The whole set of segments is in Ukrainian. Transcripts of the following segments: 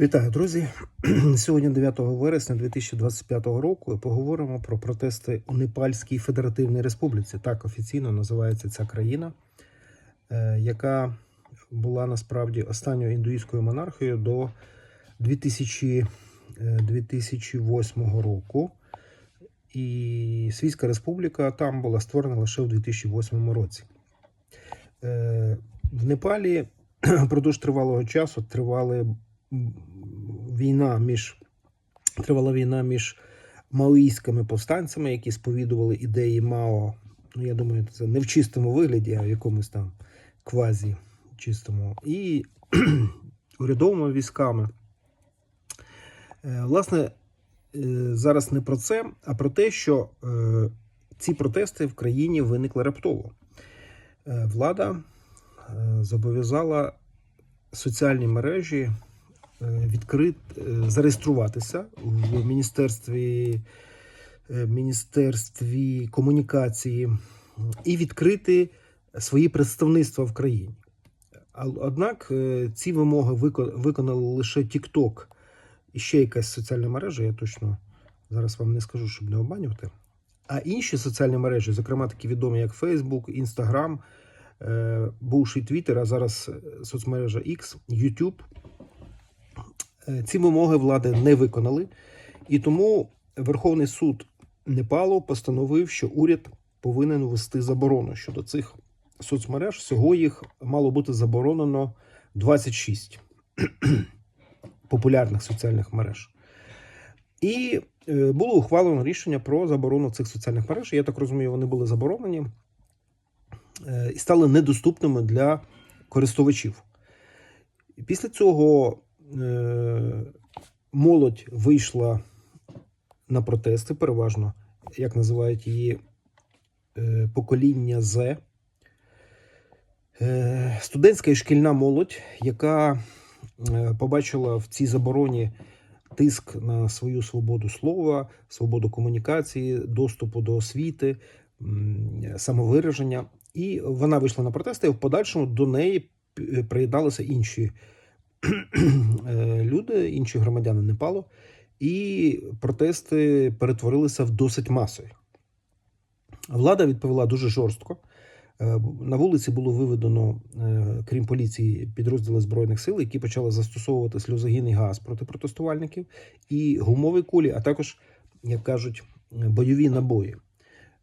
Вітаю, друзі! Сьогодні 9 вересня 2025 року і поговоримо про протести у Непальській Федеративній Республіці. Так офіційно називається ця країна, е, яка була насправді останньою індуїзькою монархією до 2000, е, 2008 року. І Свійська республіка там була створена лише у 2008 році. Е, В Непалі впродовж тривалого часу тривали війна між тривала війна між маоїстськими повстанцями, які сповідували ідеї Мао. Ну, я думаю, це не в чистому вигляді, а в якомусь там квазі чистому, і урядовими військами. Е, Власне, е, зараз не про це, а про те, що е, ці протести в країні виникли раптово. Влада зобов'язала соціальні мережі відкрит, е, зареєструватися в міністерстві, е, міністерстві комунікації і відкрити свої представництва в країні. Однак е, ці вимоги вико- виконали лише TikTok і ще якась соціальна мережа, я точно зараз вам не скажу, щоб не обманювати. А інші соціальні мережі, зокрема такі відомі, як Facebook, Instagram, е, бувший Twitter, а зараз е, соцмережа X, YouTube, е, ці вимоги влади не виконали. І тому Верховний суд Непалу постановив, що уряд повинен ввести заборону щодо цих соцмереж. Всього їх мало бути заборонено 26 популярних соціальних мереж. І е, було ухвалено рішення про заборону цих соціальних мереж. Я так розумію, вони були заборонені е, і стали недоступними для користувачів. Після цього е, молодь вийшла на протести, переважно, як називають її е, покоління З. Е, Студентська і шкільна молодь, яка е, побачила в цій забороні тиск на свою свободу слова, свободу комунікації, доступу до освіти, самовираження. І вона вийшла на протести, і в подальшому до неї приєдналися інші е, люди, інші громадяни Непалу, і протести перетворилися в досить масові. Влада відповіла дуже жорстко. Е, На вулиці було виведено, е, крім поліції, підрозділи збройних сил, які почали застосовувати сльозогінний газ проти протестувальників і гумові кулі, а також, як кажуть, е, бойові набої.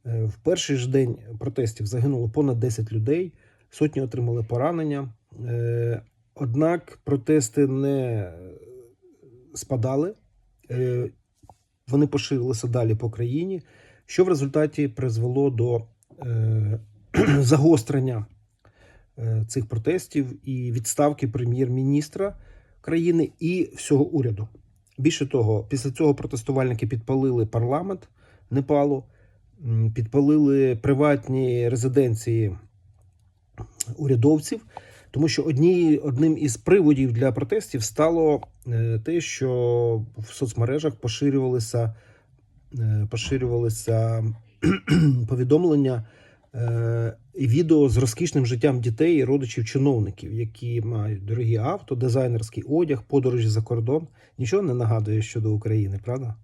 Е, В перший ж день протестів загинуло понад 10 людей, сотні отримали поранення. Однак протести не спадали, е, вони поширилися далі по країні, що в результаті призвело до е, загострення е, цих протестів і відставки прем'єр-міністра країни і всього уряду. Більше того, після цього протестувальники підпалили парламент Непалу, підпалили приватні резиденції урядовців, тому що одні, одним із приводів для протестів стало е, те, що в соцмережах поширювалися, е, поширювалися повідомлення е, і відео з розкішним життям дітей і родичів чиновників, які мають дорогі авто, дизайнерський одяг, подорожі за кордон. Нічого не нагадує щодо України, правда?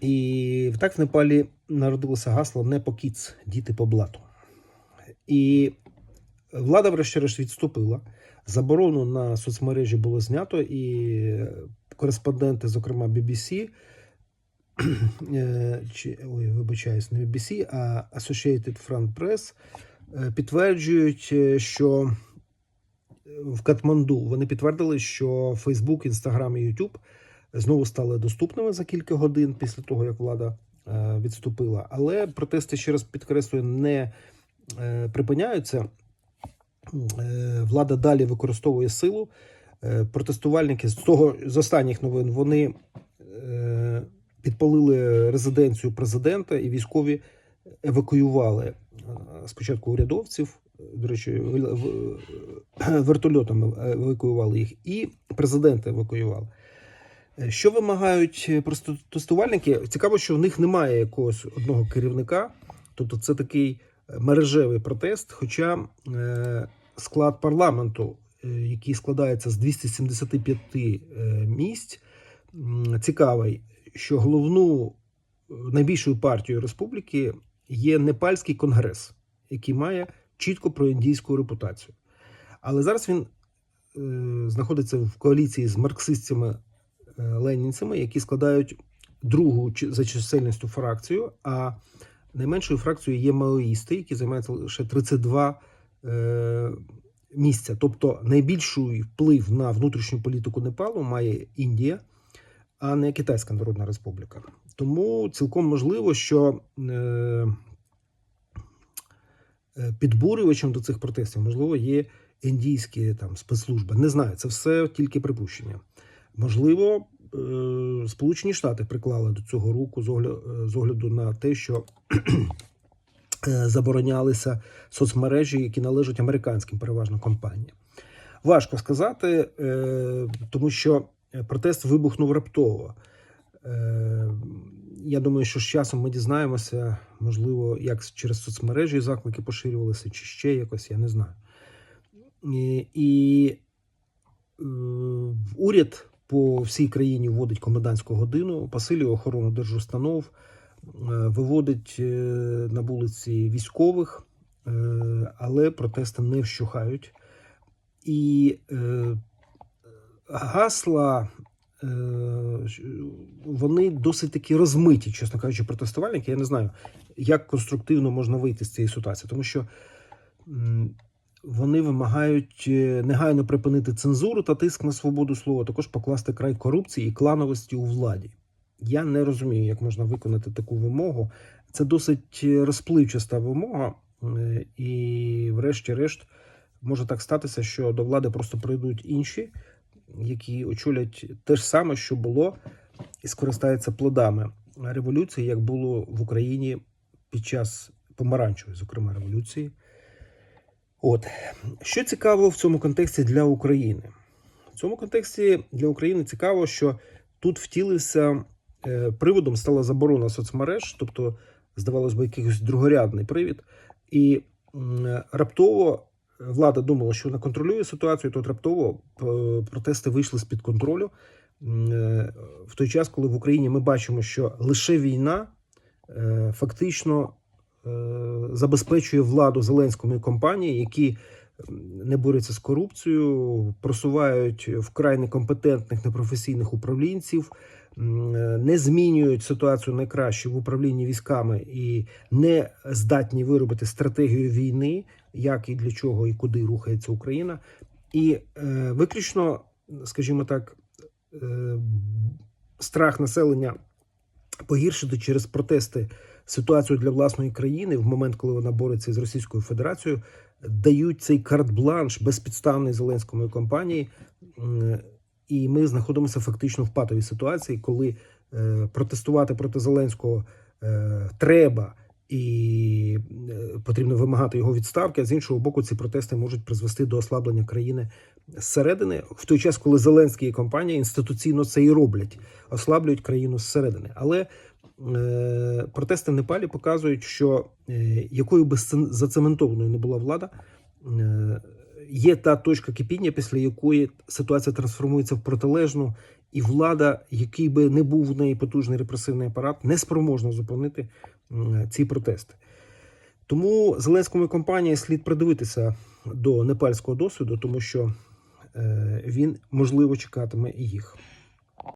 І так в Непалі народилося гасло не по кіц, діти по блату. І влада, врешті-решт, відступила. Заборону на соцмережі було знято, і кореспонденти, зокрема BBC, е, чи, ой, вибачаюсь, не BBC, а Associated Front Press, е, підтверджують, е, що в Катманду вони підтвердили, що Facebook, Instagram і YouTube знову стали доступними за кілька годин після того, як влада відступила. Але протести, ще раз підкреслюю, не припиняються. Е, Влада далі використовує силу. Е, Протестувальники з того з останніх новин вони е, підпалили резиденцію президента і військові евакуювали спочатку урядовців. До речі, вертольотами евакуювали їх, і президента евакуювали. Що вимагають протестувальники? Цікаво, що в них немає якогось одного керівника, тобто це такий мережевий протест. Хоча е, склад парламенту е, який складається з 275 е, місць, цікавий, що головну найбільшою партією республіки є Непальський конгрес, який має чітко проіндійську репутацію. Але зараз він знаходиться в коаліції з марксистами е, ленінцями, які складають другу за чисельністю фракцію. А найменшою фракцією є маоїсти, які займаються лише 32 е, місця. Тобто найбільший вплив на внутрішню політику Непалу має Індія, а не Китайська Народна Республіка. Тому цілком можливо, що е, е, підбурювачем до цих протестів, можливо, є індійські там спецслужби. Не знаю, це все тільки припущення. Можливо, Сполучені Штати приклали до цього руку з огля- з огляду на те, що е, заборонялися соцмережі, які належать американським переважно компаніям. Важко сказати, е, тому що протест вибухнув раптово. Е, Я думаю, що з часом ми дізнаємося, можливо, як через соцмережі заклики поширювалися, чи ще якось, я не знаю. І, е, уряд по всій країні вводить комендантську годину, посилює охорону держустанов, е, виводить е, на вулиці військових, е, але протести не вщухають. І гасла. Вони досить таки розмиті, чесно кажучи, протестувальники. Я не знаю, як конструктивно можна вийти з цієї ситуації, тому що вони вимагають е, негайно припинити цензуру та тиск на свободу слова, також покласти край корупції і клановості у владі. Я не розумію, як можна виконати таку вимогу. Це досить е, розпливчаста вимога, е, і, врешті-решт, може так статися, що до влади просто прийдуть інші, які очолять те ж саме, що було, і скористаються плодами революції, як було в Україні під час помаранчевої, зокрема, революції. От що цікаво в цьому контексті для України? В цьому контексті для України цікаво, що тут втілився е, приводом стала заборона соцмереж, тобто, здавалось би, якийсь другорядний привід, і раптово влада думала, що вона контролює ситуацію. Тут раптово е, протести вийшли з під контролю. Е, В той час, коли в Україні ми бачимо, що лише війна фактично забезпечує владу Зеленському і компанії, які не борються з корупцією, просувають вкрай некомпетентних непрофесійних управлінців, е, не змінюють ситуацію на краще в управлінні військами і не здатні виробити стратегію війни, як і для чого і куди рухається Україна, і е, виключно, скажімо так, е, страх населення погіршити через протести ситуацію для власної країни в момент, коли вона бореться з Російською Федерацією, дають цей карт-бланш безпідставний Зеленському компанії. І ми знаходимося фактично в патовій ситуації, коли е, протестувати проти Зеленського е, треба і е, потрібно вимагати його відставки. А з іншого боку, ці протести можуть призвести до ослаблення країни зсередини, в той час, коли Зеленський і компанія інституційно це і роблять, ослаблюють країну зсередини. Але протести в Непалі показують, що е, якою би зацементованою не була влада, е, є та точка кипіння, після якої ситуація трансформується в протилежну, і влада, який би не був в неї потужний репресивний апарат, не спроможна зупинити ці протести. Тому Зеленському компанії слід придивитися до непальського досвіду, тому що е, він можливо чекатиме їх.